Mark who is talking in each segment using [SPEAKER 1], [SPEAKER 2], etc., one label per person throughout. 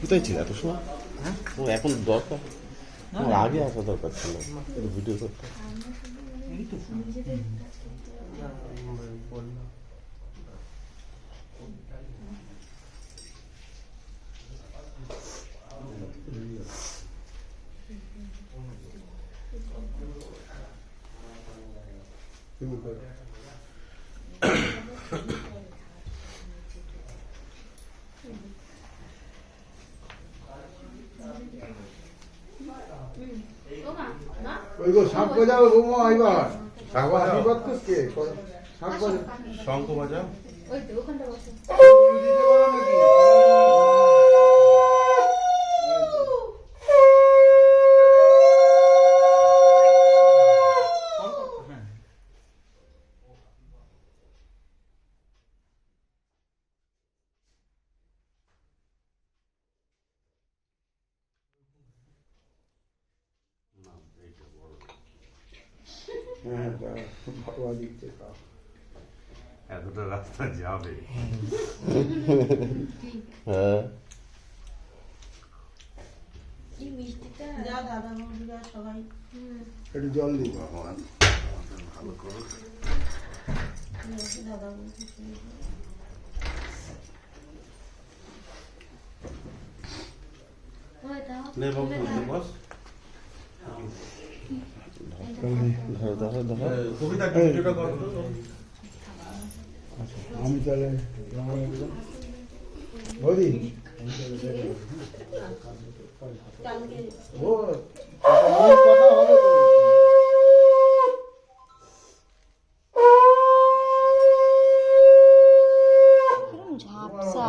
[SPEAKER 1] কোথায় ছিল এত সময় ও এখন দরকার আমার আগে আসা দরকার ছিল একটু ভিডিও করতে
[SPEAKER 2] তুমি করো। ওই গো শাক বাজাও বৌমা আইবার
[SPEAKER 1] শাক বাজাও?
[SPEAKER 2] আশীর্বাদ কে? শাক বাজাও
[SPEAKER 1] শঙ্খ বাজাও
[SPEAKER 3] ওই তো ওখানটা বসে
[SPEAKER 2] উড়ি দিতে পারো নাকি? হ্যাঁ বাবা দিচ্ছে খাও।
[SPEAKER 4] এতটা রাস্তা যাবে
[SPEAKER 1] হ্যাঁ
[SPEAKER 2] একটু জল দিই
[SPEAKER 4] ভগবান ভালো করো
[SPEAKER 5] দাদা
[SPEAKER 1] নে বস ধরো ধরো ধরো
[SPEAKER 4] কবিতা ভিডিওটা করো তো
[SPEAKER 2] আমি তাহলে বৌদি। ও কথা হবে তো
[SPEAKER 3] কিরম ঝাপসা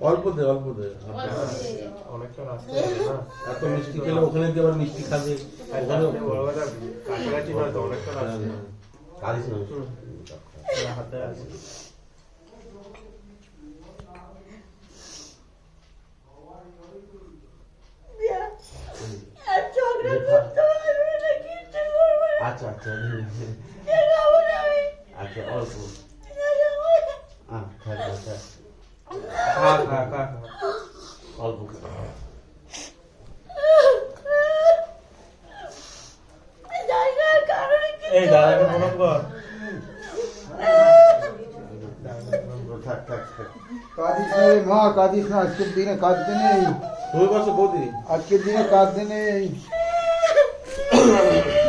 [SPEAKER 1] অল্প দে অল্প দে
[SPEAKER 6] অনেকটা না?
[SPEAKER 1] এত মিষ্টি খেলে ওখানে দিয়ে আবার মিষ্টি খাবে ওখানে
[SPEAKER 6] কাছাকাছি তো অনেকটা
[SPEAKER 1] না
[SPEAKER 6] হাতে আছে।
[SPEAKER 1] আচ্ছা আচ্ছা আচ্ছা অল্প আহ থাক আচ্ছা
[SPEAKER 6] খা খা খা খা।
[SPEAKER 1] অল্প খা।
[SPEAKER 6] এই দাদাকে প্রণাম কর
[SPEAKER 1] থাক থাক থাক
[SPEAKER 2] কাঁদিস না রে মা কাঁদিস না আজকের দিনে কাঁদতে নেই
[SPEAKER 1] তুমি বসো বৌদি
[SPEAKER 2] আজকের দিনে কাঁদতে নেই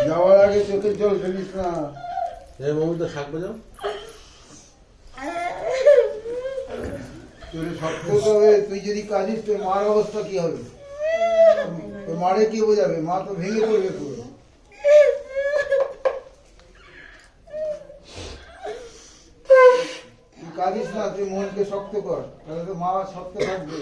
[SPEAKER 2] যাওয়ার আগে চোখের জল ফেলিস না
[SPEAKER 1] এই মমিতা শাক বাজাও
[SPEAKER 2] তোর শক্ত তো হবে তুই যদি কাঁদিস তোর মার অবস্থা কি হবে তোর মারে কি বোঝাবে মা তো ভেঙে পড়বে পুরো তুই কাঁদিস না তুই মনকে শক্ত কর তাহলে তো মা শক্ত থাকবে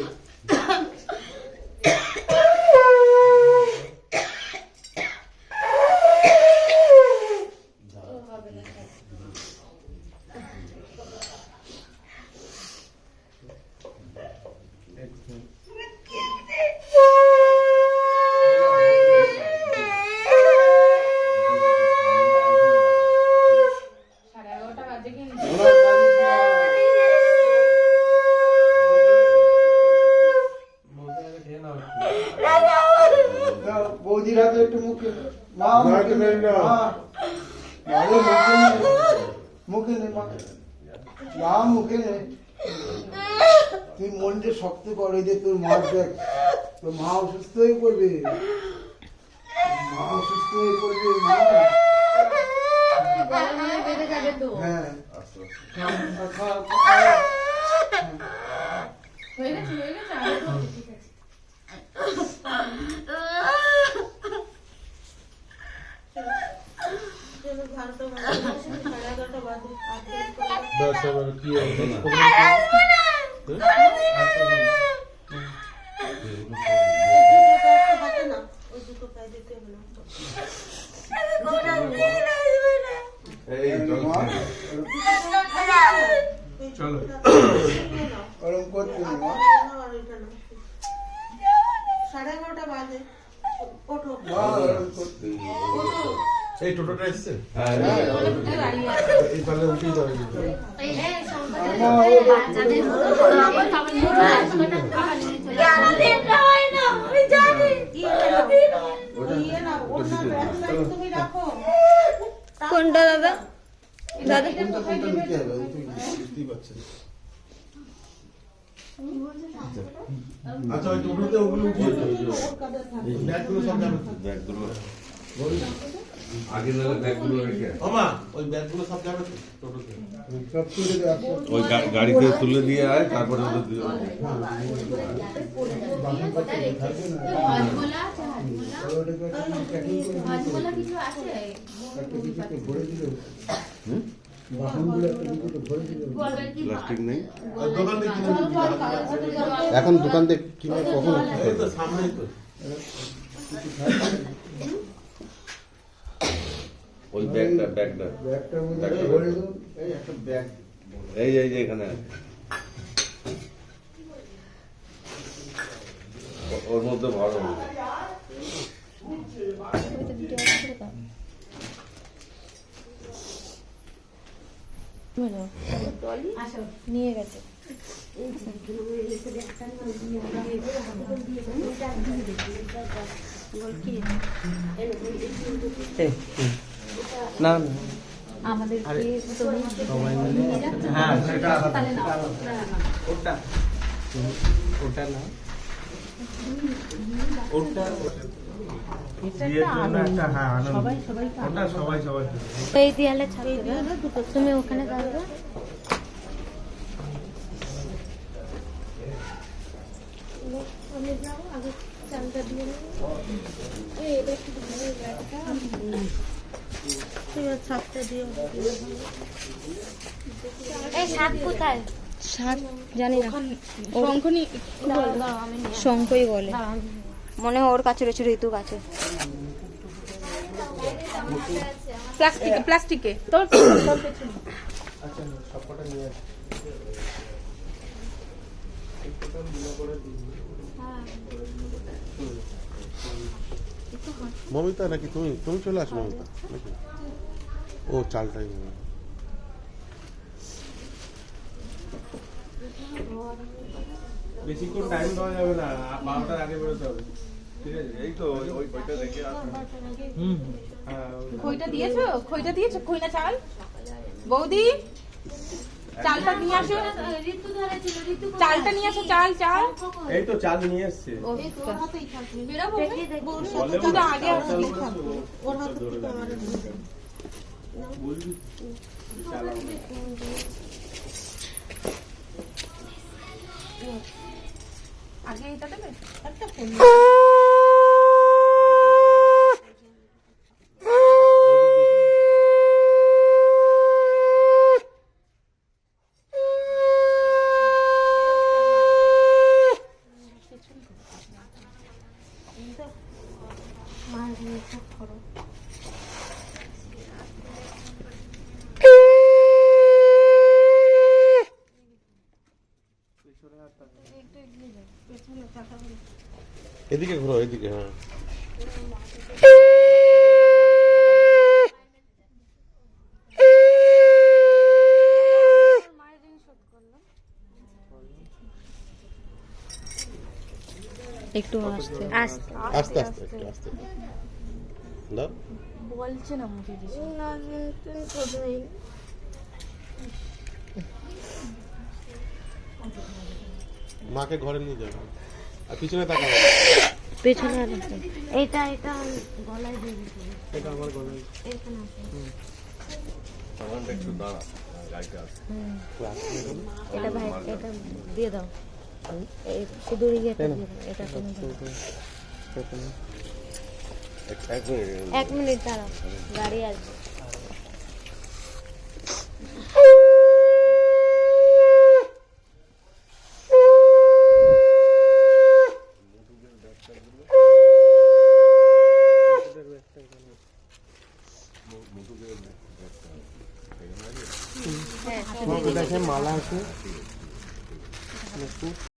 [SPEAKER 3] সাড়ে এগারোটা বাজে কিন্তু
[SPEAKER 2] ওরা কাঁদিস না। বৌদির হাতে একটু মুখে মা
[SPEAKER 1] না,
[SPEAKER 2] মুখে
[SPEAKER 1] একটু
[SPEAKER 2] নে,
[SPEAKER 1] নেই না।
[SPEAKER 2] মা মারে মুখে নে মুখে নে মা মা মুখে নে। তুই মনটা শক্ত কর যে তোর মা দেখ, তোর মা অসুস্থ হয়ে পড়বে। মা অসুস্থ হয়ে পড়বে, মা।
[SPEAKER 4] হয়।
[SPEAKER 2] হ্যাঁ।
[SPEAKER 4] হয়ে গেছে হয়ে গেছে আর একটু আছে, ঠিক আছে
[SPEAKER 5] চলো, বারোটা বাজে, সাড়ে এগারোটা বাজে, আর দেরি করলে-
[SPEAKER 1] দশ এবার কি হবে?
[SPEAKER 5] না,
[SPEAKER 3] চলো।
[SPEAKER 2] করতে।
[SPEAKER 5] সাড়ে এগারোটা বাজে ওঠো
[SPEAKER 2] করতে
[SPEAKER 5] ওঠো
[SPEAKER 1] এই টোটোটা এসছে? এই যাবে।
[SPEAKER 4] কোনটা দাদা? দাদা?
[SPEAKER 1] আচ্ছা ওই টোটোতে ওগুলো উঠিয়ে। ব্যাগগুলো সব যাবে।
[SPEAKER 3] ব্যাগগুলো। আগে নাহলে ব্যাগগুলো রেখে
[SPEAKER 1] ও ওই ব্যাগগুলো সব যাবে টোটোতে।
[SPEAKER 2] সব তুলে দে
[SPEAKER 3] ওই গাড়িতে তুলে দিয়ে আয় তারপরে ওদের দিয়ে।
[SPEAKER 6] এখন দোকান থেকে কিনে কখন
[SPEAKER 1] তো।
[SPEAKER 3] ওই ব্যাগটা ব্যাগটা।
[SPEAKER 2] এই ব্যাগ।
[SPEAKER 3] এই এই যে এখানে। ওর মধ্যে ভরো
[SPEAKER 4] নিয়ে গেছে। আমাদের
[SPEAKER 1] হ্যাঁ ওটা। ওটা না ওটা বিয়ের জন্য একটা হ্যাঁ আনন্দ। ওটা সবাই সবাই
[SPEAKER 4] এই দেয়ালে ছাড় তুমি ওখানে দাঁড়াবে।
[SPEAKER 5] দিও
[SPEAKER 4] এই কোথায়? জানি না। শঙ্খনি শঙ্খই বলে। মনে হয় ওর কাছে রয়েছে ঋতু কাছে।
[SPEAKER 7] প্লাস্টিকে প্লাস্টিকে। তোর
[SPEAKER 1] আচ্ছা সবকটা নিয়ে আসি
[SPEAKER 6] মমিতা নাকি তুমি তুমি চলে আসো মমিতা নাকি? ও চালটাই মনে হয়।
[SPEAKER 1] বেশিক্ষণ টাইম দেওয়া যাবে না বারোটার আগে বেরোতে হবে। ঠিক আছে?
[SPEAKER 3] এই তো ওই ওই ওইটা দেখে আসুন।
[SPEAKER 1] হুম। হ্যাঁ
[SPEAKER 7] খইটা দিয়েছ? খইটা দিয়েছ? খইনা চাল? বৌদি? চালটা নিয়ে আসো।
[SPEAKER 4] ঋতু ধরেছিল ঋতু
[SPEAKER 7] চালটা নিয়ে আসো চাল চাল।
[SPEAKER 1] এই তো চাল নিয়ে এসছে।
[SPEAKER 5] তোর হাতেই থাকবে।
[SPEAKER 7] বেরোবো।
[SPEAKER 5] ওর
[SPEAKER 7] তো আগে
[SPEAKER 5] চাল ওর হাতে
[SPEAKER 7] আগে এটা দেবে?
[SPEAKER 5] একটা ফোন
[SPEAKER 6] এদিকে ঘুরো এদিকে হ্যাঁ।
[SPEAKER 4] একটু আসতে আসতে
[SPEAKER 6] আস্তে আস্তে একটু আস্তে। দাও।
[SPEAKER 7] বলছে না মুখে কিছু।
[SPEAKER 6] মাকে ঘরে নিয়ে যাবে। আর পিছনে
[SPEAKER 4] পেছনে আর এটা এটা গলায় দিয়ে
[SPEAKER 1] এটা আমার গলায়।
[SPEAKER 3] সামানটা একটু দাঁড়া
[SPEAKER 4] এটা ভাই এটা দিয়ে দাও। এই শুধু ইয়েটা এটা তুমি এক মিনিট দাঁড়াও। গাড়ি আসবে।